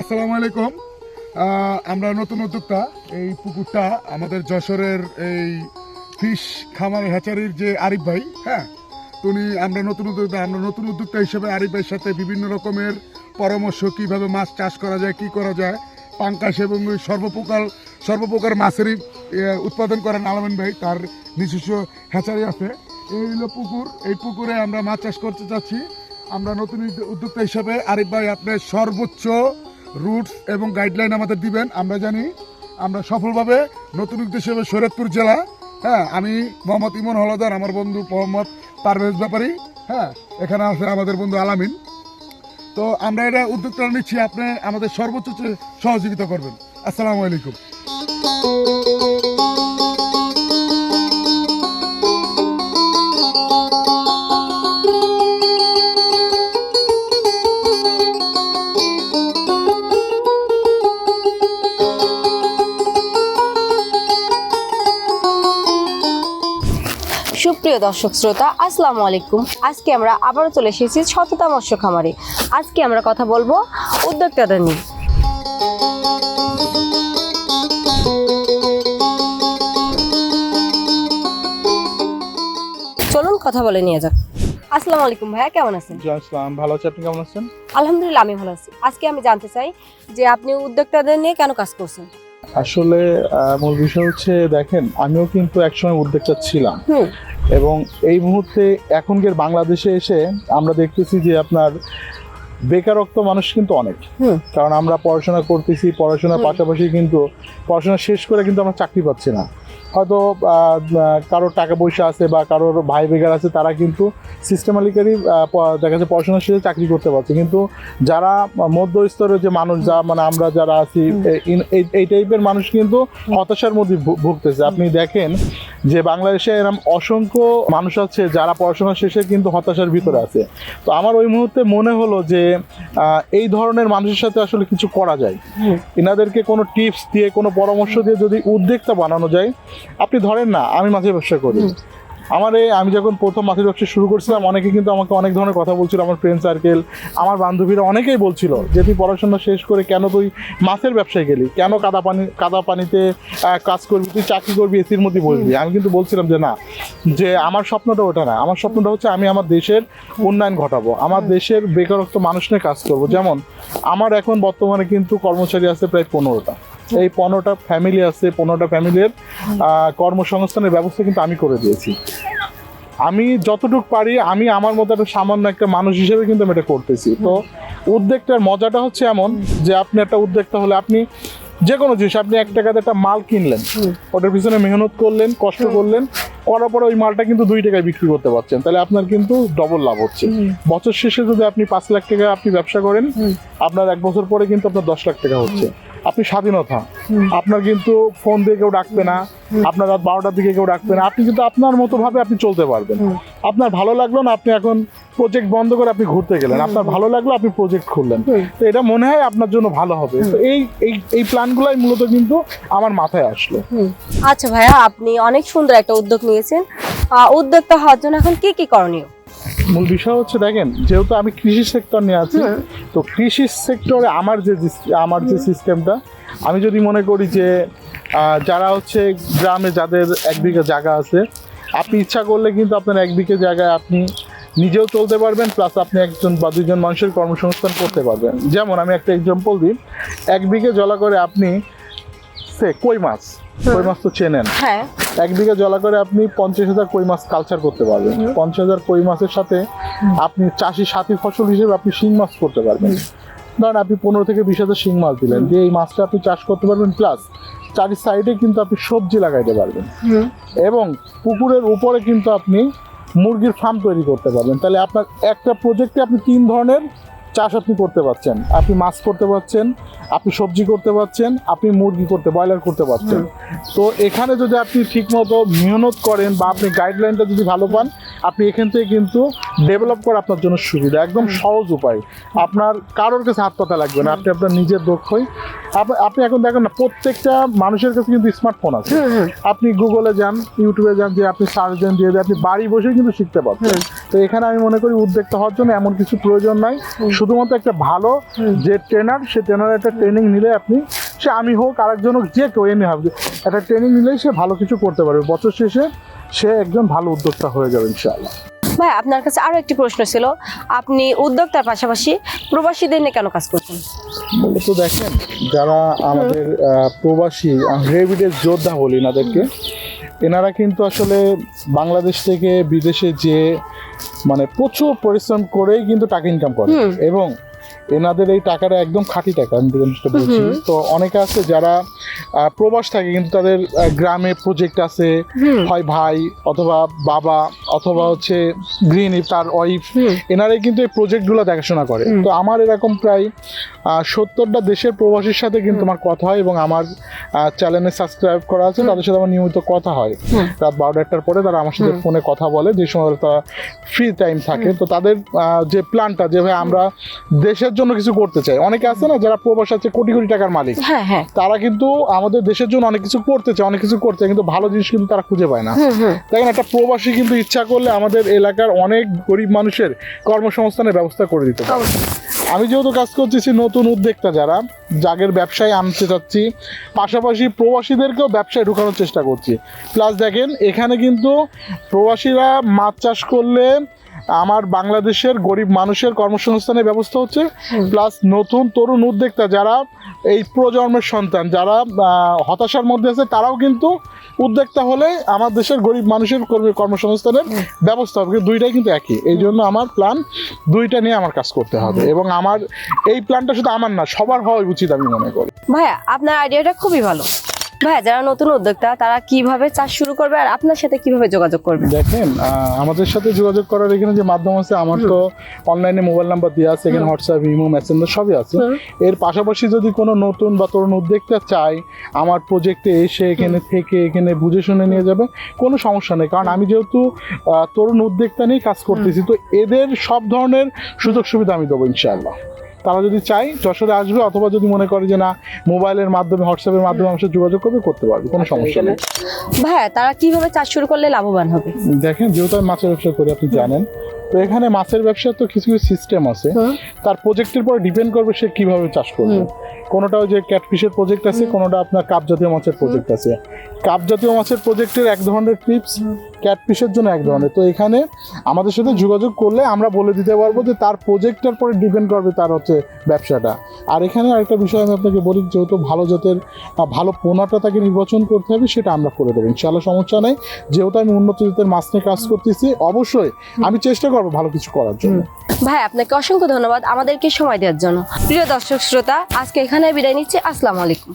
আসসালামু আলাইকুম। আমরা নতুন উদ্যোক্তা, এই পুকুরটা আমাদের যশোরের এই ফিশ খামার হ্যাচারির যে আরিফ ভাই হ্যাঁ উনি আমরা নতুন উদ্যোক্তা, আমরা নতুন উদ্যোক্তা হিসেবে আরিফ ভাইয়ের সাথে বিভিন্ন রকমের পরামর্শ, কীভাবে মাছ চাষ করা যায়, কি করা যায়, পাঙ্কাশ এবং সর্বপ্রকার সর্বপ্রকার মাছেরই উৎপাদন করেন আলমেন ভাই, তার নিজস্ব হ্যাচারি আছে। এই হলো পুকুর, এই পুকুরে আমরা মাছ চাষ করতে চাচ্ছি আমরা নতুন উদ্যোক্তা হিসাবে আরিফ ভাই আপনার সর্বোচ্চ রুটস এবং গাইডলাইন আমাদের দিবেন। আমরা জানি, আমরা সফলভাবে নতুন উদ্যোগ হিসেবে শরীয়তপুর জেলা হ্যাঁ আমি মোহাম্মদ ইমন হলদার, আমার বন্ধু মোহাম্মদ পারভেজ ব্যাপারী হ্যাঁ এখানে আছে আমাদের বন্ধু আলামিন। তো আমরা এটা উদ্যোগটা নিচ্ছি, আপনি আমাদের সর্বোচ্চ সহযোগিতা করবেন। আসসালামু আলাইকুম। সুপ্রিয় দর্শক শ্রোতা আসসালামু আলাইকুম। আজকে আমরা আবারও চলে এসেছি সততা মৎস্য খামারে আজকে আমরা কথা বলব উদ্যোক্তাদের নিয়ে। চলুন কথা বলে নিয়ে যাক। আসসালামু আলাইকুম ভাইয়া কেমন আছেন? জি আসসালাম। ভালো আছি আপনি কেমন আছেন? আলহামদুলিল্লাহ আমি ভালো আছি। আজকে আমি জানতে চাই যে আপনি উদ্যোক্তাদের নিয়ে কেন কাজ করছেন? আসলে মূল বিষয় হচ্ছে দেখেন আমিও কিন্তু একসময় উদ্যোক্তা ছিলাম। এবং এই মুহূর্তে এখনকার বাংলাদেশে এসে আমরা দেখতেছি যে আপনার বেকারত্ব মানুষ কিন্তু অনেক। কারণ আমরা পড়াশোনা করতেছি পড়াশোনার পাশাপাশি কিন্তু পড়াশোনা শেষ করে কিন্তু আমরা চাকরি পাচ্ছি না। হয়তো কারোর টাকা পয়সা আছে বা কারোর ভাই বেকার আছে তারা কিন্তু সিস্টেমালিক্যালি দেখা যাচ্ছে পড়াশোনা শেষে চাকরি করতে পারছে। কিন্তু যারা মধ্য স্তরের যে মানুষ যা মানে আমরা যারা আছি এই- টাইপের মানুষ কিন্তু হতাশার মধ্যে ভুগতেছে। আপনি দেখেন যে বাংলাদেশে এরকম অসংখ্য মানুষ আছে যারা পড়াশোনা শেষে কিন্তু হতাশার ভিতরে আছে। তো আমার ওই মুহূর্তে মনে হলো যে এই ধরনের মানুষের সাথে আসলে কিছু করা যায়। এনাদেরকে কোনো টিপস দিয়ে কোনো পরামর্শ দিয়ে যদি উদ্যোক্তা বানানো যায় আপনি ধরেন না আমি মাঝে ব্যবসা করি। আমার এই আমি যখন প্রথম মাছের ব্যবসা শুরু করছিলাম অনেকে কিন্তু আমাকে অনেক ধরনের কথা বলছিল আমার ফ্রেন্ড সার্কেল আমার বান্ধবীরা অনেকেই বলছিল যে তুই পড়াশোনা শেষ করে কেন তুই মাছের ব্যবসায় গেলি? কেন কাদা পানি কাদা পানিতে কাজ করবি? তুই চাকরি করবি এসির মধ্যে বসবি? আমি কিন্তু বলছিলাম যে না যে আমার স্বপ্নটা ওটা না। আমার স্বপ্নটা হচ্ছে আমি আমার দেশের উন্নয়ন ঘটাবো। আমার দেশের বেকারত্ব মানুষ নিয়ে কাজ করব। যেমন আমার এখন বর্তমানে কিন্তু কর্মচারী আছে প্রায় পনেরোটা। এই পনেরোটা ফ্যামিলি আছে পনেরোটা ফ্যামিলির কর্মসংস্থানের ব্যবস্থা কিন্তু আমি করে দিয়েছি। আমি যতটুকু পারি আমি আমার মতো একটা সামান্য একটা মানুষ হিসেবে কিন্তু আমি এটা করতেছি। তো উদ্যোগটার মজাটা হচ্ছে এমন যে আপনি একটা উদ্যোক্তা হলে আপনি যে কোনো জিনিস আপনি এক টাকাতে একটা মাল কিনলেন। ওটার পিছনে মেহনত করলেন কষ্ট করলেন করার পরে ওই মালটা কিন্তু দুই টাকায় বিক্রি করতে পারছেন। তাহলে আপনার কিন্তু ডবল লাভ হচ্ছে। বছর শেষে যদি আপনি পাঁচ লাখ টাকা আপনি ব্যবসা করেন আপনার এক বছর পরে কিন্তু আপনার দশ লাখ টাকা হচ্ছে। আপনি স্বাধীনতা। আপনার কিন্তু ফোন দিয়ে কেউ ডাকবে না। আপনার রাত বারোটার দিকে কেউ ডাকবে না। আপনি কিন্তু আপনার মতো ভাবে আপনি চলতে পারবেন। আপনার ভালো লাগল না আপনি এখন প্রজেক্ট বন্ধ করে আপনি ঘুরতে গেলেন। আপনার ভালো লাগল আপনি প্রজেক্ট খুললেন। তো এটা মনে হয় আপনার জন্য ভালো হবে। তো এই এই প্ল্যানগুলাই মূলত কিন্তু আমার মাথায় আসলো। আচ্ছা ভাইয়া আপনি অনেক সুন্দর একটা উদ্যোগ নিয়েছেন উদ্যোক্তা হওয়ার জন্য এখন কি কি করণীয়? মূল বিষয় হচ্ছে দেখেন যেহেতু আমি কৃষি সেক্টর নিয়ে আছি তো কৃষি সেক্টরে আমার যে আমার যে সিস্টেমটা আমি যদি মনে করি যে যারা হচ্ছে গ্রামে যাদের এক বিঘা জায়গা আছে আপনি ইচ্ছা করলে কিন্তু আপনার এক বিঘে জায়গায় আপনি নিজেও চলতে পারবেন প্লাস আপনি একজন বা দুজন মানুষের কর্মসংস্থান করতে পারবেন। যেমন আমি একটা এক্সাম্পল দিই এক বিঘে জলা করে আপনি সে কই মাছ? কই মাছ তো চেনেন। হ্যাঁ। এক বিঘা জলা করে আপনি পঞ্চাশ হাজার কই মাছ কালচার করতে পারবেন। পঞ্চাশ হাজার কই মাছের সাথে আপনি চাষি সাথী ফসল হিসেবে আপনি শিং মাছ করতে পারবেন। ধরেন আপনি পনেরো থেকে বিশ হাজার শিং মাছ দিলেন যে এই মাছটা আপনি চাষ করতে পারবেন প্লাস চারি সাইডে কিন্তু আপনি সবজি লাগাইতে পারবেন। এবং পুকুরের উপরে কিন্তু আপনি মুরগির ফার্ম তৈরি করতে পারবেন। তাহলে আপনার একটা প্রজেক্টে আপনি তিন ধরনের চাষ আপনি করতে পারছেন। আপনি মাছ করতে পারছেন আপনি সবজি করতে পারছেন আপনি মুরগি করতে ব্রয়লার করতে পারছেন। তো এখানে যদি আপনি ঠিকমতো মেহনত করেন বা আপনি গাইডলাইনটা যদি ভালো পান আপনি এখান থেকে কিন্তু ডেভেলপ করা আপনার জন্য সুবিধা একদম সহজ উপায়। আপনার কারোর কাছে হাত পাতা লাগবে না আপনি আপনার নিজের দক্ষই। আপ- আপনি এখন দেখেন না প্রত্যেকটা মানুষের কাছে কিন্তু স্মার্টফোন আছে। আপনি গুগলে যান ইউটিউবে যান যে আপনি সার্জন দিয়ে দিয়ে আপনি বাড়ি বসে কিন্তু শিখতে পারবেন তো এখানে আমি মনে করি উদ্যোক্তা হওয়ার জন্য এমন কিছু প্রয়োজন নাই। শুধুমাত্র একটা ভালো যে ট্রেনার সে ট্রেনার একটা ট্রেনিং নিলে আপনি সে আমি হোক আরেকজন হোক যে কেউ এমনি হবে একটা ট্রেনিং নিলেই সে ভালো কিছু করতে পারবে। বছর শেষে সে একজন ভালো উদ্যোক্তা হয়ে যাবে ইনশাআল্লাহ। ভাই আপনার কাছে আরও একটি প্রশ্ন ছিল আপনি উদ্যোক্তার পাশাপাশি প্রবাসীদের নিয়ে কেন কাজ করছেন? মূলত দেখেন যারা আমাদের প্রবাসী রেভিডের যোদ্ধা বলি এনাদেরকে এনারা কিন্তু আসলে বাংলাদেশ থেকে বিদেশে যে মানে প্রচুর পরিশ্রম করেই কিন্তু টাকা ইনকাম করে। এবং এনাদের এই টাকাটা একদম খাঁটি টাকা আমি বলছি। তো অনেকে আছে যারা প্রবাস থাকে কিন্তু তাদের গ্রামে প্রজেক্ট আছে। হয় ভাই অথবা বাবা অথবা হচ্ছে গৃহিণী তার ওয়াইফ এনারাই কিন্তু এই প্রজেক্টগুলো দেখাশোনা করে। তো আমার এরকম প্রায় সত্তরটা দেশের প্রবাসীর সাথে কিন্তু আমার কথা হয় এবং আমার চ্যানেলে সাবস্ক্রাইব করা আছে। তাদের সাথে আমার নিয়মিত কথা হয়। রাত বারোটা একটার পরে তারা আমার সাথে ফোনে কথা বলে। যে সময় তারা ফ্রি টাইম থাকে। তো তাদের যে প্ল্যানটা যে ভাই আমরা দেশের জন্য কিছু করতে চাই। অনেকে আছে না যারা প্রবাস আছে কোটি কোটি টাকার মালিক। হ্যাঁ হ্যাঁ। তারা কিন্তু আমাদের দেশের জন্য অনেক কিছু করতে চায় অনেক কিছু করতে কিন্তু ভালো জিনিস কিন্তু তারা খুঁজে পায় না। দেখেন একটা প্রবাসী কিন্তু ইচ্ছা করলে আমাদের এলাকার অনেক গরিব মানুষের কর্মসংস্থানের ব্যবস্থা করে দিতে পারে। আমি যেহেতু কাজ করতেছি নতুন উদ্যোক্তা যারা জাগের ব্যবসায় আনতে চাচ্ছি পাশাপাশি প্রবাসীদেরকেও ব্যবসায় ঢুকানোর চেষ্টা করছি। প্লাস দেখেন এখানে কিন্তু প্রবাসীরা মাছ চাষ করলে আমার বাংলাদেশের গরিব মানুষের কর্মসংস্থানের ব্যবস্থা হচ্ছে। প্লাস নতুন তরুণ উদ্যোক্তা যারা এই প্রজন্মের সন্তান যারা হতাশার মধ্যে আছে তারাও কিন্তু উদ্যোক্তা হলে আমার দেশের গরিব মানুষের কর্মী- কর্মসংস্থানের ব্যবস্থা হবে। কিন্তু দুইটাই কিন্তু একই। এই জন্য আমার প্ল্যান দুইটা নিয়ে আমার কাজ করতে হবে এবং আমার এই প্ল্যানটা শুধু আমার না সবার হওয়া উচিত আমি মনে করি। ভাইয়া আপনার আইডিয়াটা খুবই ভালো। ভাইয়া যারা নতুন উদ্যোক্তা তারা কীভাবে চাষ শুরু করবে আর আপনার সাথে কীভাবে যোগাযোগ করবে? দেখেন আমাদের সাথে যোগাযোগ করার এখানে যে মাধ্যম আছে আমার তো অনলাইনে মোবাইল নাম্বার দেওয়া আছে এখানে হোয়াটসঅ্যাপ ইমো মেসেঞ্জার সবই আছে। এর পাশাপাশি যদি কোনো নতুন বা তরুণ উদ্যোক্তা চায় আমার প্রজেক্টে এসে এখানে থেকে এখানে বুঝে শুনে নিয়ে যাবে কোনো সমস্যা নেই। কারণ আমি যেহেতু তরুণ উদ্যোক্তা নিয়ে কাজ করতেছি তো এদের সব ধরনের সুযোগ সুবিধা আমি দেবো ইনশাআল্লাহ। তারা যদি চাই যশোরে আসবে অথবা যদি মনে করে যে না মোবাইলের মাধ্যমে হোয়াটসঅ্যাপের মাধ্যমে আমার সাথে যোগাযোগ করবে করতে পারবে কোনো সমস্যা নেই। ভাইয়া তারা কীভাবে চাষ শুরু করলে লাভবান হবে? দেখেন যেহেতু আমি মাছের ব্যবসা করি আপনি জানেন তো এখানে মাছের ব্যবসার তো কিছু কিছু সিস্টেম আছে। তার প্রজেক্টের পর ডিপেন্ড করবে সে কীভাবে চাষ করবে। কোনোটা ওই যে ক্যাটফিশের প্রজেক্ট আছে কোনোটা আপনার কাপ জাতীয় মাছের প্রজেক্ট আছে। কাপ জাতীয় মাছের প্রজেক্টের এক ধরনের টিপস ক্যাটফিশের জন্য এক ধরনের। তো এখানে আমাদের সাথে যোগাযোগ করলে আমরা বলে দিতে পারব যে তার প্রজেক্টের পরে ডিপেন্ড করবে তার হচ্ছে ব্যবসাটা। আর এখানে আরেকটা বিষয় আমি আপনাকে বলি, যেহেতু ভালো জাতের ভালো পোনাটা তাকে নির্বাচন করতে হবে, সেটা আমরা করে দেবো। ইনশাআল্লাহ সমস্যা নেই। যেহেতু আমি উন্নত জাতের মাছ নিয়ে কাজ করতেছি, অবশ্যই আমি চেষ্টা করব ভালো কিছু করার জন্য। ভাই, আপনাকে অসংখ্য ধন্যবাদ আমাদেরকে সময় দেওয়ার জন্য। প্রিয় দর্শক, শ্রোতা, আজকে এখানে বিদায় নিচ্ছি। আসসালামু আলাইকুম।